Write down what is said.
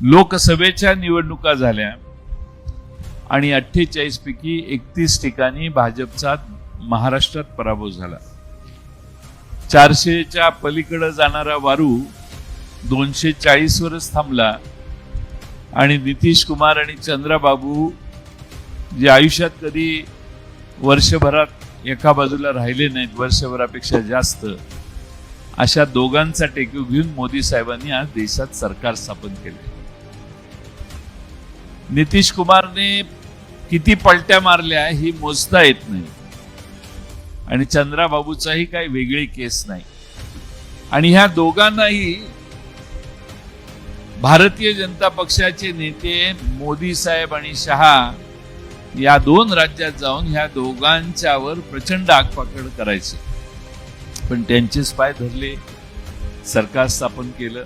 लोकसभेच्या निवडणुका झाल्या आणि अठ्ठेचाळीस पैकी एकतीस ठिकाणी भाजपचा महाराष्ट्रात पराभव झाला. चारशेच्या पलीकडे जाणारा वारू दोनशे चाळीसवरच थांबला आणि नितीश कुमार आणि चंद्राबाबू जे आयुष्यात कधी वर्षभरात एका बाजूला राहिले नाहीत वर्षभरापेक्षा जास्त अशा दोघांचा टेकू घेऊन मोदी साहेबांनी आज देशात सरकार स्थापन केले नितीश कुमारने किती पलट्या मारल्या ही मोजता येत नाही. आणि चंद्राबाबूचाही काही वेगळी केस नाही. आणि ह्या दोघांनाही भारतीय जनता पक्षाचे नेते मोदी साहेब आणि शहा या दोन राज्यात जाऊन ह्या दोघांच्यावर प्रचंड आगपाकड करायचे. पण त्यांचेच पाय धरले सरकार स्थापन केलं.